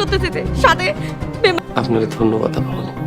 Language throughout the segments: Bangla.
করতে যেতে সাথে আপনাকে ধন্যবাদ আপনি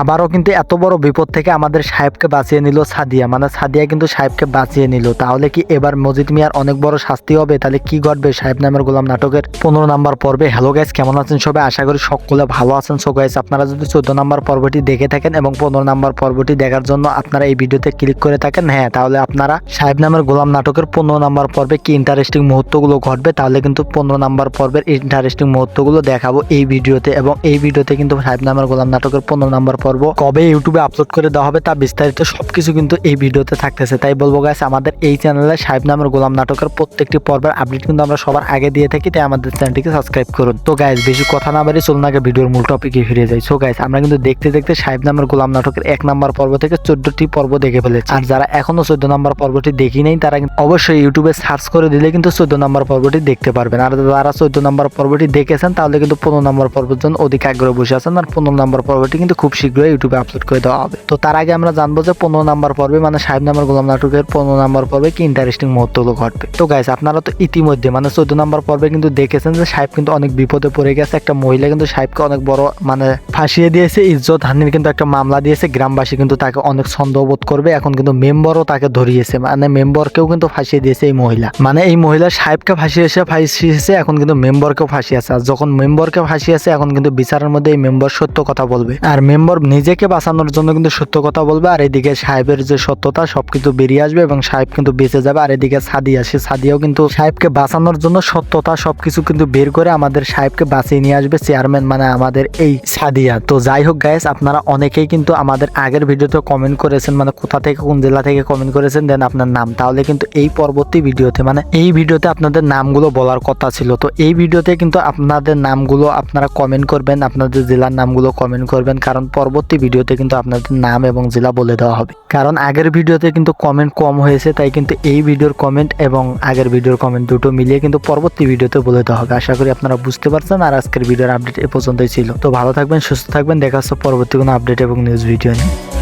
আবারও কিন্তু এত বড় বিপদ থেকে আমাদের সাহেবকে বাঁচিয়ে নিল সাদিয়া। মানে সাদিয়া কিন্তু সাহেবকে বাঁচিয়ে নিল। তাহলে কি এবার মজিদ মিয়ার অনেক বড় শাস্তি হবে? তাহলে কি ঘটবে সাহেব নামের গোলাম নাটকের পনেরো নাম্বার পর্বে? হ্যালো গাইস কেমন আছেন সবাই? আশা করি সকলে ভালো আছেন। সো গাইস আপনারা যদি চোদ্দ নাম্বার পর্বটি দেখে থাকেন এবং পনেরো নাম্বার পর্বটি দেখার জন্য আপনারা এই ভিডিওতে ক্লিক করে থাকেন হ্যাঁ তাহলে আপনারা সাহেব নামের গোলাম নাটকের পনেরো নাম্বার পর্বে কি ইন্টারেস্টিং মুহূর্তগুলো ঘটবে, তাহলে কিন্তু পনেরো নাম্বার পর্বের ইন্টারেস্টিং মুহূর্তগুলো দেখাবো এই ভিডিওতে। এবং এই ভিডিওতে কিন্তু সাহেব নামের গোলাম নাটকের পনেরো নাম্বার পর্ব কবে ইউটিউবে আপলোড করে দেওয়া হবে তা বিস্তারিত সবকিছু কিন্তু এই ভিডিওতে থাকতেছে। তাই বলব গাইস আমাদের এই চ্যানেলে সাহেব নামের গোলাম নাটকের প্রত্যেকটি পর্বের আপডেট কিন্তু আমরা সবার আগে দিয়ে থাকি, তাই আমাদের চ্যানেলটিকে সাবস্ক্রাইব করুন। তো গাইস বেশি কথা না বাড়ি চলুন আগে ভিডিওর মূল টপিকে ফিরে যাই। সো গাইস আমরা কিন্তু দেখতে দেখতে সাহেব নামের গোলাম নাটকের এক নাম্বার পর্ব থেকে চোদ্দটি পর্ব দেখে ফেলেছি। আর যারা এখনও চোদ্দ নাম্বার পর্বটি দেখি নাই, তারা অবশ্যই ইউটিউবে সার্চ করে দিলে কিন্তু চোদ্দ নাম্বার পর্বটি দেখতে পারবেন। আর যারা চোদ্দ নাম্বার পর্বটি দেখেছেন, তাহলে কিন্তু পনেরো নম্বর পর্বের জন্য অধিক আগ্রহ বসে আছেন। আর পনেরো নম্বর পর্বটি কিন্তু খুব শীঘ্রই ইউটিউবে আপলোড করে দেওয়া হবে। তো তার আগে আমরা জানব যে পনেরো নাম্বার পর্বে মানে সাহেব নাম্বার গোলাম নাটকের পনেরো নাম্বার পর্বে কি ইন্টারেস্টিং মুহূর্তগুলো ঘটবে। তো গাইস আপনারা তো ইতিমধ্যে মানে চোদ্দ নাম্বার পর্বে কিন্তু দেখেছেন যে সাহেব কিন্তু অনেক বিপদে পড়ে গেছে। একটা মহিলা কিন্তু সাহেবকে অনেক বড় মানে ফাঁসিয়ে দিয়েছে, ইজ্জত হানির কিন্তু একটা মামলা দিয়েছে। গ্রামবাসী কিন্তু তাকে অনেক সন্দেহবোধ করবে। এখন কিন্তু মেম্বারও তাকে ধরিয়েছে। মানে মেম্বারকেও কিন্তু ফাঁসিয়ে দিয়েছে এই মহিলা। মানে এই মহিলা সাহেবকে ফাঁসিয়েছে ফাঁসিয়েছে, এখন কিন্তু মেম্বারকেও ফাঁসিয়েছে আর যখন মেম্বারকে ফাঁসিয়েছে এখন কিন্তু বিচারের মধ্যে এই মেম্বার সত্য কথা বলবে। আর মেম্বার নিজেকে বাঁচানোর জন্য কিন্তু সত্য কথা বলবে, আর এদিকে সাহেবের যে সত্যতা, সব কিন্তু বেরিয়ে আসবে এবং সাহেব কিন্তু বেঁচে যাবে। আর এদিকে সাদিয়া সে সাদিয়াও কিন্তু সাহেবকে বাঁচানোর জন্য সত্যতা সবকিছু কিন্তু বের করে আমাদের সাহেবকে বাঁচিয়ে নিয়ে আসবে, চেয়ারম্যান মানে আমাদের এই সাদিয়া। তো যাই হোক গাইস আপনারা অনেকেই কিন্তু আমাদের আগের ভিডিওতে কমেন্ট করেছেন মানে কোথা থেকে, কোন জেলা থেকে কমেন্ট করেছেন, দেন আপনার নাম। তাহলে কিন্তু এই পরবর্তী ভিডিওতে মানে এই ভিডিওতে আপনাদের নামগুলো বলার কথা ছিল। তো এই ভিডিওতে কিন্তু আপনাদের নামগুলো আপনারা কমেন্ট করবেন, আপনাদের জেলার নামগুলো কমেন্ট করবেন, কারণ পরবর্তী ভিডিওতে কিন্তু আপনাদের নাম এবং জেলা বলে দেওয়া হবে। কারণ আগের ভিডিওতে কিন্তু কমেন্ট কম হয়েছে, তাই কিন্তু এই ভিডিওর কমেন্ট এবং আগের ভিডিওর কমেন্ট দুটো মিলিয়ে কিন্তু পরবর্তী ভিডিওতে বলে দেওয়া হবে। আশা করি আপনারা বুঝতে পারছেন আর আজকের ভিডিওর আপডেট এ পর্যন্তই ছিল। তো ভালো থাকবেন, সুস্থ থাকবেন, দেখা হচ্ছে পরবর্তী কোনো আপডেট এবং নিউজ ভিডিও নিয়ে।